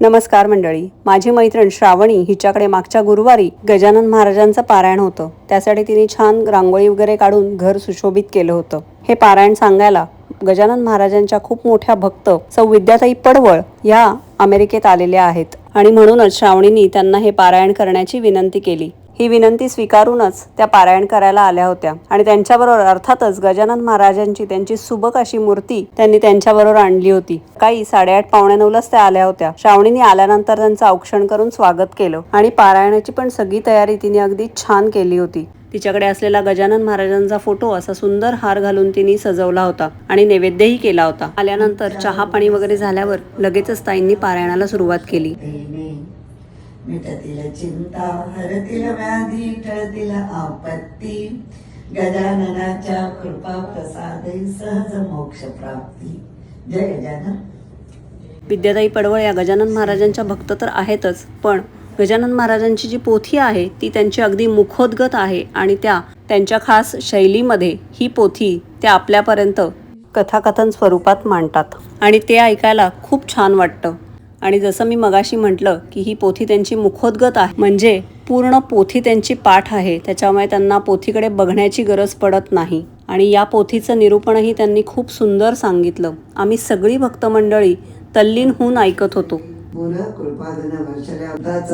नमस्कार मंडळी. माझी मैत्रीण श्रावणी हिच्याकडे मागच्या गुरुवारी गजानन महाराजांचं पारायण होतं. त्यासाठी तिने छान रांगोळी वगैरे काढून घर सुशोभित केलं होतं. हे पारायण सांगायला गजानन महाराजांच्या खूप मोठ्या भक्त सौ विद्याताई पडवळ या अमेरिकेत आलेल्या आहेत. आणि म्हणूनच श्रावणींनी त्यांना हे पारायण करण्याची विनंती केली. ही विनंती स्वीकारूनच त्या पारायण करायला आल्या होत्या. आणि त्यांच्याबरोबर अर्थातच गजानन महाराजांची त्यांची सुबक अशी मूर्ती त्यांनी त्यांच्याबरोबर आणली होती. काही साडेआठ पावणे नऊलाच त्या आल्या होत्या. श्रावणीने आल्यानंतर त्यांचं औक्षण करून स्वागत केलं आणि पारायणाची पण सगळी तयारी तिने अगदी छान केली होती. तिच्याकडे असलेला गजानन महाराजांचा फोटो असा सुंदर हार घालून तिने सजवला होता आणि नैवेद्यही केला होता. आल्यानंतर चहा पाणी वगैरे झाल्यावर लगेचच ताईंनी पारायणाला सुरुवात केली. मिटतील चिंता हरतील व्याधी टळतील आपत्ती. गजाननाच्या कृपा प्रसाद सहज मोक्ष प्राप्ती. जय गजानन. विद्याताई पडवळ या गजानन महाराजांच्या भक्त तर आहेतच पण गजानन महाराजांची जी पोथी आहे ती त्यांची अगदी मुखोद्गत आहे आणि त्या त्यांच्या खास शैलीमध्ये ही पोथी त्या आपल्यापर्यंत कथाकथन स्वरूपात मांडतात. आणि ते ऐकायला खूप छान वाटतं. आणि जसं मी मगाशी म्हटलं की ही पोथी त्यांची मुखोद्गत आहे म्हणजे पूर्ण पोथी त्यांची पाठ आहे त्याच्यामुळे त्यांना पोथीकडे बघण्याची गरज पडत नाही. आणि या पोथीचं निरूपणही त्यांनी खूप सुंदर सांगितलं. आम्ही सगळी भक्तमंडळी तल्लीन होऊन ऐकत होतो.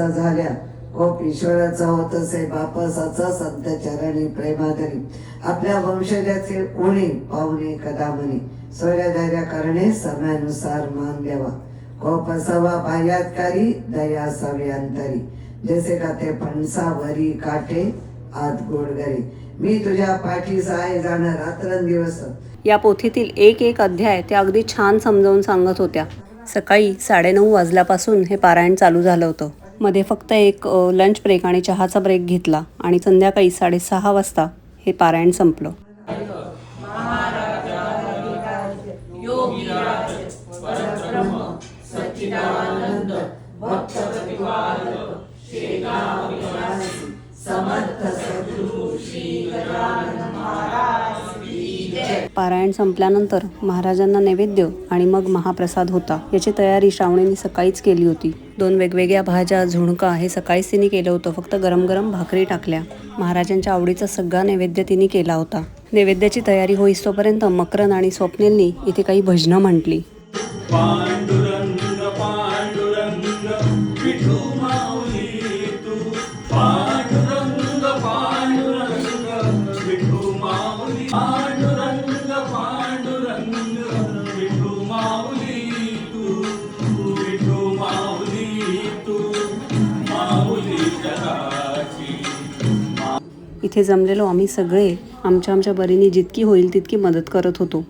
झाल्या. कोप ईश्वराचा होत असे बापसाचा संत चरणी प्रेमाधरी आपल्या वंशजाचे उणे पाहुणे कदामने. स्वयधैर्य करणे समयानुसार मान द्यावा. कोप असावा बाह्यातकारी दया असावी अंतरी जसे का ते फणसावरी काटे आत गोडगरी मी तुझ्या पाठीस आहे जाणं रात्रंदिवस. या पोथीतील एक एक अध्याय त्या अगदी छान समजावून सांगत होत्या. सकाळी साडेनऊ वाजल्यापासून हे पारायण चालू झालं होतं. मध्ये फक्त एक लंच ब्रेक आणि चहाचा ब्रेक घेतला आणि संध्याकाळी साडेसहा वाजता हे पारायण संपलं. पारायण संपल्यानंतर महाराजांना नैवेद्य आणि मग महाप्रसाद होता. याची तयारी श्रावणीने सकाळीच केली होती. दोन वेगवेगळ्या भाज्या झुणका हे सकाळीच तिने केलं होतं. फक्त गरम गरम भाकरी टाकल्या. महाराजांच्या आवडीचा सगळा नैवेद्य तिने केला होता. नैवेद्याची तयारी होईस तोपर्यंत मकरन आणि स्वप्नीलनी इथे काही भजनं म्हटली. इथे जमलेलो आम्ही सगळे आमच्या आमच्या बरीने जितकी होईल तितकी मदत करत होतो.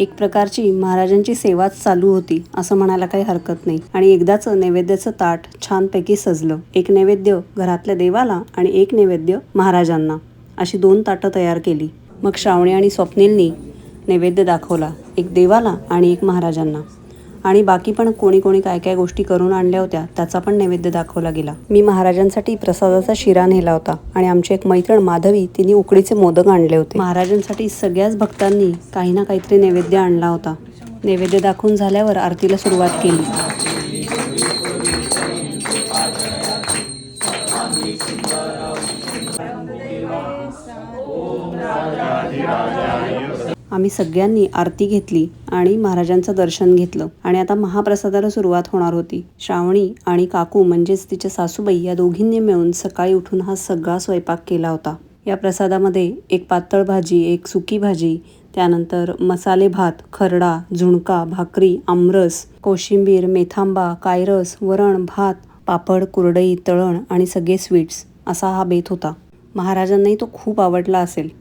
एक प्रकारची महाराजांची सेवाच चालू होती असं म्हणायला काही हरकत नाही. आणि एकदाचं नैवेद्याचं ताट छानपैकी सजलं. एक नैवेद्य घरातल्या देवाला आणि एक नैवेद्य महाराजांना. अशी दोन ताटं तयार केली. मग श्रावणी आणि स्वप्नीलनी नैवेद्य दाखवला. एक देवाला आणि एक महाराजांना. आणि बाकी पण कोणी कोणी काय काय गोष्टी करून आणल्या होत्या त्याचा पण नैवेद्य दाखवला गेला. मी महाराजांसाठी प्रसादाचा शिरा नेला होता आणि आमची एक मैत्रीण माधवी तिने उकडीचे मोदक आणले होते. महाराजांसाठी सगळ्याच भक्तांनी काही ना काहीतरी नैवेद्य आणला होता. नैवेद्य दाखवून झाल्यावर आरतीला सुरुवात केली. आम्ही सगळ्यांनी आरती घेतली आणि महाराजांचं दर्शन घेतलं. आणि आता महाप्रसादाला सुरुवात होणार होती. श्रावणी आणि काकू म्हणजेच तिच्या सासूबाई या दोघींनी मिळून सकाळी उठून हा सगळा स्वयंपाक केला होता. या प्रसादामध्ये एक पातळ भाजी एक सुकी भाजी त्यानंतर मसाले भात खरडा झुणका भाकरी आमरस कोशिंबीर मेथांबा कायरस वरण भात पापड कुरडई तळण आणि सगळे स्वीट्स असा हा बेत होता. महाराजांनाही तो खूप आवडला असेल.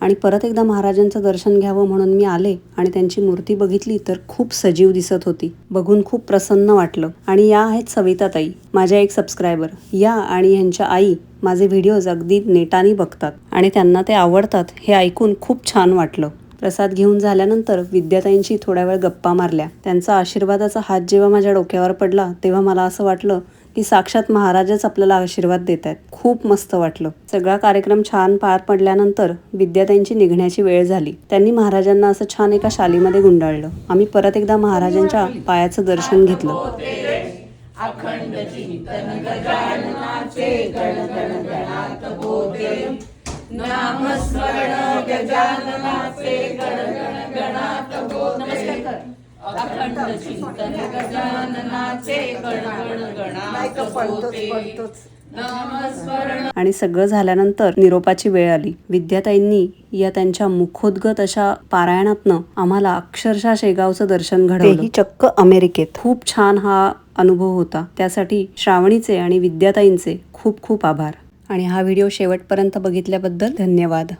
आणि परत एकदा महाराजांचं दर्शन घ्यावं म्हणून मी आले आणि त्यांची मूर्ती बघितली तर खूप सजीव दिसत होती. बघून खूप प्रसन्न वाटलं. आणि या आहेत सविताताई माझ्या एक सबस्क्रायबर या आणि यांच्या आई माझे व्हिडिओज अगदी नेटाने बघतात आणि त्यांना ते आवडतात हे ऐकून खूप छान वाटलं. प्रसाद घेऊन झाल्यानंतर विद्याताईंशी थोड्या वेळ गप्पा मारल्या. त्यांचा आशीर्वादाचा हात जेव्हा माझ्या डोक्यावर पडला तेव्हा मला असं वाटलं की साक्षात महाराजच आपल्याला आशीर्वाद देत आहेत खूप मस्त वाटलं. सगळा कार्यक्रम छान पार पडल्यानंतर विद्याताईंची निघण्याची वेळ झाली. त्यांनी महाराजांना असं छान एका शालीमध्ये गुंडाळलं. आम्ही परत एकदा महाराजांच्या पायाचं दर्शन घेतलं. अखंड चिंतन गजाननाचे गणात नामस्मरण गजाननाचे गणात नमस्कार. अखंड चिंतन गजाननाचे गणात नामस्मरण. आणि सगळं झाल्यानंतर निरोपाची वेळ आली. विद्याताईंनी या त्यांच्या मुखोद्गत अशा पारायणातनं आम्हाला अक्षरशः शेगावचं दर्शन घडवलं. तेही चक्क अमेरिकेत. खूप छान हा अनुभव होता. त्यासाठी श्रावणीचे आणि विद्याताईंचे खूप खूप आभार. आणि हा व्हिडिओ शेवटपर्यंत बघितल्याबद्दल धन्यवाद.